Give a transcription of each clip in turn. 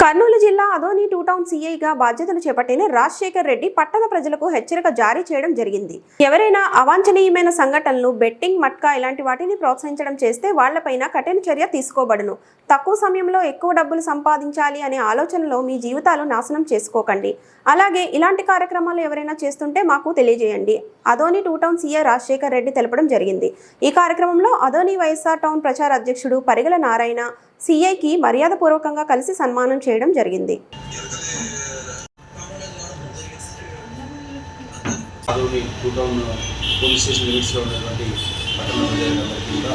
కర్నూలు జిల్లా Adoni two town సీఐగా బాధ్యతలు చేపట్టిన రాజశేఖర్ రెడ్డి పట్టణ ప్రజలకు హెచ్చరిక జారీ చేయడం జరిగింది. ఎవరైనా అవాంఛనీయమైన సంఘటనలు బెట్టింగ్ మట్కా ఇలాంటి వాటిని ప్రోత్సహించడం చేస్తే వాళ్ళపైన కఠిన చర్య తీసుకోబడును. తక్కువ సమయంలో ఎక్కువ డబ్బులు సంపాదించాలి అనే ఆలోచనలో మీ జీవితాలు నాశనం చేసుకోకండి. అలాగే ఇలాంటి కార్యక్రమాలు ఎవరైనా చేస్తుంటే మాకు తెలియజేయండి. Adoni two town CI Rajasekhar Reddy తెలపడం జరిగింది. ఈ కార్యక్రమంలో అదోని వైఎస్ఆర్ టౌన్ ప్రచార అధ్యక్షుడు పరిగల నారాయణ సీఐకి మర్యాదపూర్వకంగా కలిసి సన్మానం చేయడం జరిగింది. పోలీస్ స్టేషన్ లిమిట్స్లో ఉన్నటువంటి పట్టణ ప్రజలందరికీ కూడా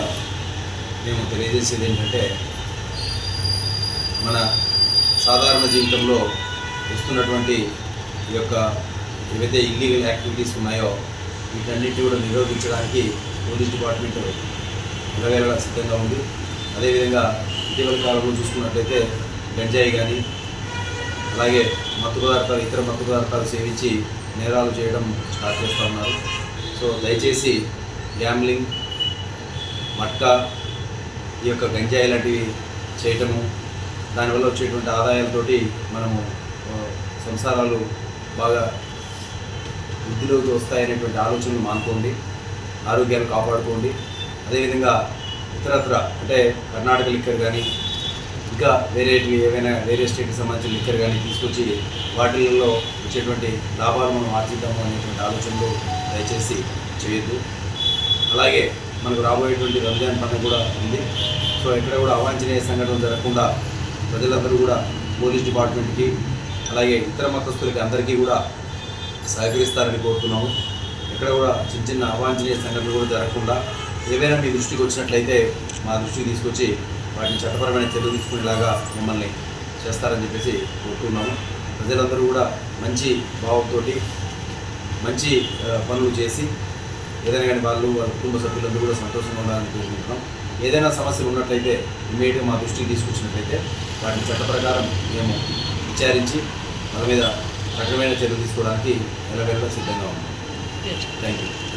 మేము తెలియజేసేది ఏంటంటే మన సాధారణ జీవితంలో వస్తున్నటువంటి ఈ యొక్క ఏవైతే ఇల్లీగల్ యాక్టివిటీస్ ఉన్నాయో వీటన్నిటి కూడా నిరోధించడానికి పోలీస్ డిపార్ట్మెంట్ నిలవేళ సిద్ధంగా ఉంది. అదేవిధంగా ఇటీవల కాలంలో చూసుకున్నట్లయితే గంజాయి కానీ అలాగే మత్తు పదార్థాలు ఇతర మత్తు పదార్థాలు సేవించి నేరాలు చేయడం స్టార్ట్ చేస్తూ ఉన్నారు. సో దయచేసి గ్యామ్లింగ్ మట్కా ఈ యొక్క గంజాయి లాంటివి చేయటము దానివల్ల వచ్చేటువంటి ఆదాయాలతోటి మనము సంసారాలు బాగా వృద్ధిలోకి వస్తాయనేటువంటి ఆలోచనలు మానుకోండి ఆరోగ్యాన్ని కాపాడుకోండి. అదేవిధంగా ఇతరత్ర అంటే కర్ణాటక లిక్కర్ కానీ ఇంకా వేరేటివి ఏవైనా వేరే స్టేట్కి సంబంధించిన లిక్కర్ కానీ తీసుకొచ్చి వాటిల్లో వచ్చేటువంటి లాభాలు మనం ఆర్జిద్దాము అనేటువంటి ఆలోచనలు దయచేసి చేయొద్దు. అలాగే మనకు రాబోయేటువంటి రంజాన్ పండుగ కూడా ఉంది. సో ఎక్కడ కూడా అవాంఛనీయ సంఘటన జరగకుండా ప్రజలందరూ కూడా పోలీస్ డిపార్ట్మెంట్కి అలాగే ఇతర మతస్థులకి అందరికీ కూడా సహకరిస్తారని కోరుతున్నాము. ఎక్కడ కూడా చిన్న చిన్న అవాంఛనీయ సంఘటనలు కూడా జరగకుండా ఏవైనా మీ దృష్టికి వచ్చినట్లయితే మా దృష్టికి తీసుకొచ్చి వాటిని చట్టపరమైన చర్యలు తీసుకునేలాగా మిమ్మల్ని చేస్తారని చెప్పేసి కోరుతున్నాము. ప్రజలందరూ కూడా మంచి భావంతో మంచి పనులు చేసి ఏదైనా కానీ వాళ్ళు వాళ్ళ కుటుంబ సభ్యులందరూ కూడా సంతోషంగా ఉండాలని కోరుకుంటున్నాం. ఏదైనా సమస్యలు ఉన్నట్లయితే ఇమీడియట్గా మా దృష్టికి తీసుకొచ్చినట్లయితే వాటిని చట్ట ప్రకారం మేము విచారించి వాళ్ళ మీద కఠినమైన చర్యలు తీసుకోవడానికి ఎలాగెల్లా సిద్ధంగా ఉన్నాం. Thank you